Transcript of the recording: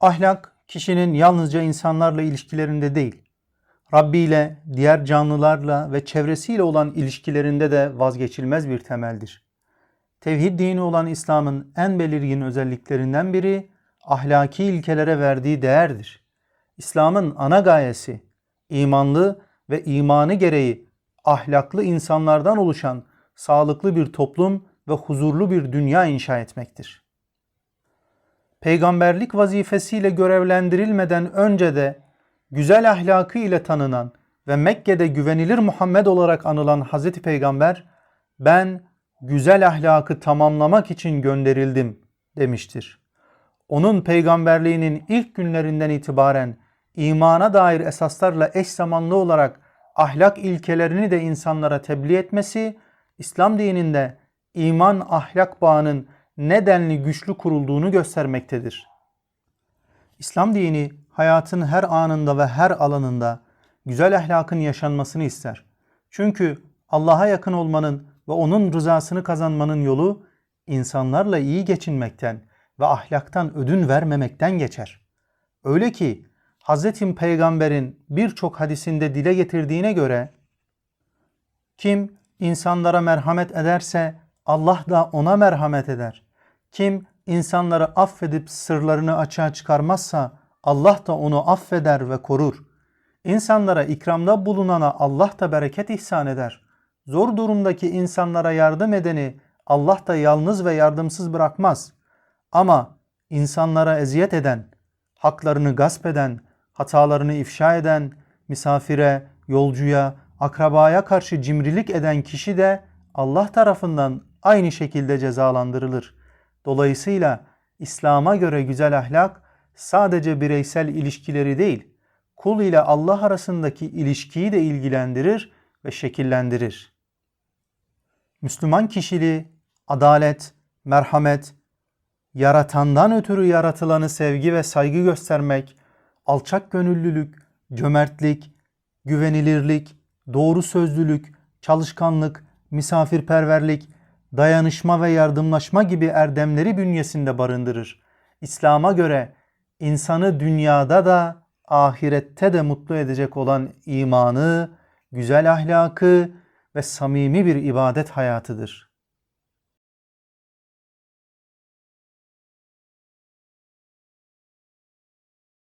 Ahlak kişinin yalnızca insanlarla ilişkilerinde değil, Rabbi ile, diğer canlılarla ve çevresiyle olan ilişkilerinde de vazgeçilmez bir temeldir. Tevhid dini olan İslam'ın en belirgin özelliklerinden biri ahlaki ilkelere verdiği değerdir. İslam'ın ana gayesi imanlı ve imanı gereği ahlaklı insanlardan oluşan sağlıklı bir toplum ve huzurlu bir dünya inşa etmektir. Peygamberlik vazifesiyle görevlendirilmeden önce de güzel ahlakı ile tanınan ve Mekke'de güvenilir Muhammed olarak anılan Hazreti Peygamber ben güzel ahlakı tamamlamak için gönderildim demiştir. Onun peygamberliğinin ilk günlerinden itibaren imana dair esaslarla eş zamanlı olarak ahlak ilkelerini de insanlara tebliğ etmesi, İslam dininde iman ahlak bağının nedenli güçlü kurulduğunu göstermektedir. İslam dini hayatın her anında ve her alanında güzel ahlakın yaşanmasını ister. Çünkü Allah'a yakın olmanın ve onun rızasını kazanmanın yolu insanlarla iyi geçinmekten ve ahlaktan ödün vermemekten geçer. Öyle ki Hz. Peygamber'in birçok hadisinde dile getirdiğine göre kim insanlara merhamet ederse Allah da ona merhamet eder. Kim insanları affedip sırlarını açığa çıkarmazsa Allah da onu affeder ve korur. İnsanlara ikramda bulunana Allah da bereket ihsan eder. Zor durumdaki insanlara yardım edeni Allah da yalnız ve yardımsız bırakmaz. Ama insanlara eziyet eden, haklarını gasp eden, hatalarını ifşa eden, misafire, yolcuya, akrabaya karşı cimrilik eden kişi de Allah tarafından aynı şekilde cezalandırılır. Dolayısıyla İslam'a göre güzel ahlak sadece bireysel ilişkileri değil, kul ile Allah arasındaki ilişkiyi de ilgilendirir ve şekillendirir. Müslüman kişiliği adalet, merhamet, yaratandan ötürü yaratılanı sevgi ve saygı göstermek, alçak gönüllülük, cömertlik, güvenilirlik, doğru sözlülük, çalışkanlık, misafirperverlik, dayanışma ve yardımlaşma gibi erdemleri bünyesinde barındırır. İslam'a göre insanı dünyada da ahirette de mutlu edecek olan imanı, güzel ahlakı ve samimi bir ibadet hayatıdır.